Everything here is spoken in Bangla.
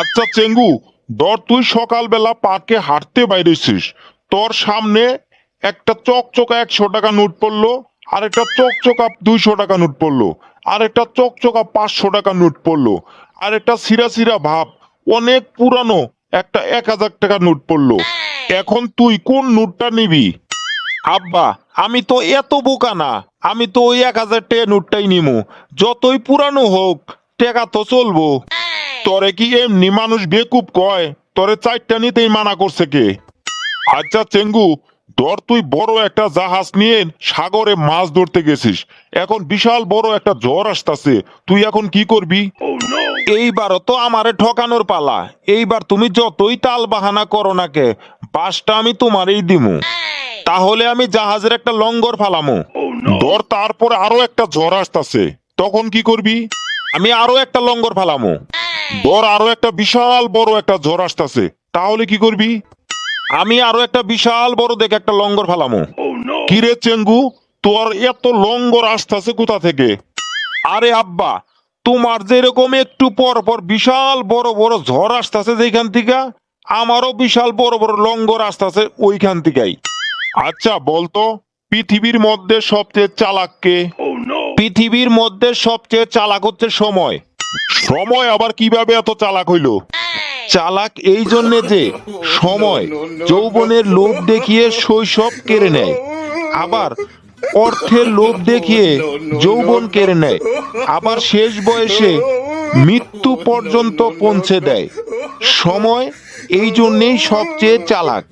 আচ্ছা চেঙ্গু, ধর তুই সকালবেলা পার্কে হাঁটতে বাইরেছিস। তোর সামনে একটা চকচকা একশো টাকা নোট পড়ল, আর একটা চকচকা দুইশো টাকা নোট পড়ল, আর একটা চকচকা পাঁচশো টাকা নোট পড়ল, আর একটা সিরা সিরা ভাব, অনেক পুরানো একটা এক হাজার টাকা নোট পড়ল। এখন তুই কোন নোটটা নিবি? আব্বা, আমি তো এত বোকা না, আমি তো ওই এক হাজার টাকা নোটটাই নিমু। যতই পুরানো হোক, টাকা তো চলবো। তরে কি এমনি মানুষ বেকুব কয়? তরে চারটা নিতেই মানা করছে কে? আচ্ছা চেঙ্গু, ধর তুই বড় একটা জাহাজ নিয়ে সাগরে মাছ ধরতে গেছিস। এখন বিশাল বড় একটা ঝড় আসতেছে। তুই এখন কি করবি? এইবারও তো আমারে ঠকানোর পালা। এইবার তুমি যতই তাল বাহানা করো না কে, বাসটা আমি তোমারই দিমু। তাহলে আমি জাহাজের একটা লঙ্গর ফালামো। ধর তারপরে আরও একটা ঝড় আসতাছে। তখন কি করবি? আমি আরও একটা লঙ্গর ফালামো। ধর আরও একটা বিশাল বড় একটা ঝড় আসতেছে। তাহলে কি করবি? আমি আরও একটা বিশাল বড় দেখে একটা লঙ্গর ফালামো। কিরে চেঙ্গু তোর এত লঙ্গর আসতেছে কোথা থেকে? আরে আব্বা তোমার যেরকম একটু পর পর বিশাল বড় বড় ঝড় আসতেছে যেখান থেকে আমারও বিশাল বড় বড় লঙ্গর আসতেছে ওইখান থেকেই। আচ্ছা বলতো পৃথিবীর মধ্যে সবচেয়ে চালাক কে পৃথিবীর মধ্যে সবচেয়ে চালাক হচ্ছে সময়। সময় আবার কীভাবে এত চালাক হইল? চালাক এই জন্যে যে সময় যৌবনের লোভ দেখিয়ে শৈশব কেড়ে নেয়, আবার অর্থের লোভ দেখিয়ে যৌবন কেড়ে নেয়, আবার শেষ বয়সে মৃত্যু পর্যন্ত পৌঁছে দেয়। সময় এই জন্যেই সবচেয়ে চালাক।